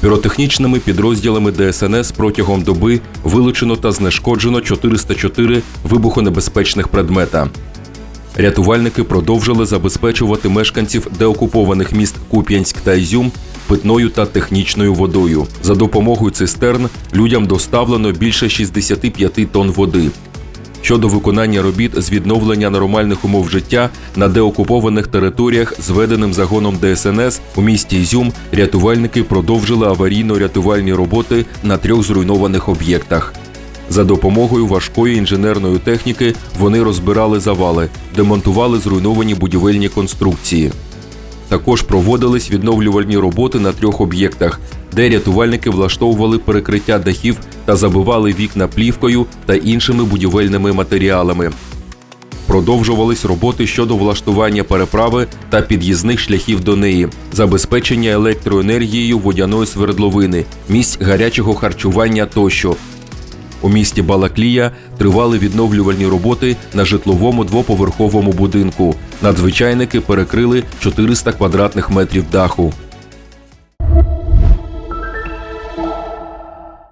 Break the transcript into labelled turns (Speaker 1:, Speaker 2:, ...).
Speaker 1: Піротехнічними підрозділами ДСНС протягом доби вилучено та знешкоджено 404 вибухонебезпечних предмета. Рятувальники продовжили забезпечувати мешканців деокупованих міст Куп'янськ та Ізюм питною та технічною водою. За допомогою цистерн людям доставлено більше 65 тонн води. Щодо виконання робіт з відновлення нормальних умов життя на деокупованих територіях зведеним загоном ДСНС у місті Ізюм рятувальники продовжили аварійно-рятувальні роботи на трьох зруйнованих об'єктах. За допомогою важкої інженерної техніки вони розбирали завали, демонтували зруйновані будівельні конструкції. Також проводились відновлювальні роботи на трьох об'єктах, де рятувальники влаштовували перекриття дахів та забивали вікна плівкою та іншими будівельними матеріалами. Продовжувались роботи щодо влаштування переправи та під'їзних шляхів до неї, забезпечення електроенергією водяної свердловини, місць гарячого харчування тощо. У місті Балаклія тривали відновлювальні роботи на житловому двоповерховому будинку. Надзвичайники перекрили 400 квадратних метрів даху.